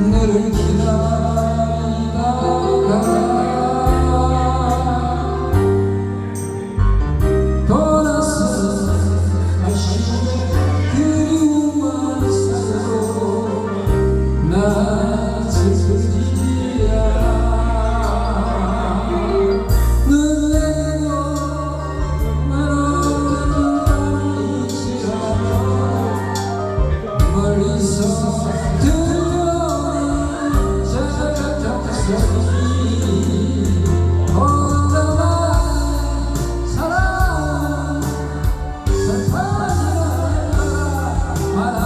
너를 기다리다가 떠났어 아쉬움에 그리움만 살고 나 슬프지야 늘 내고 날 없는 밤이지라도 멀리서 Father.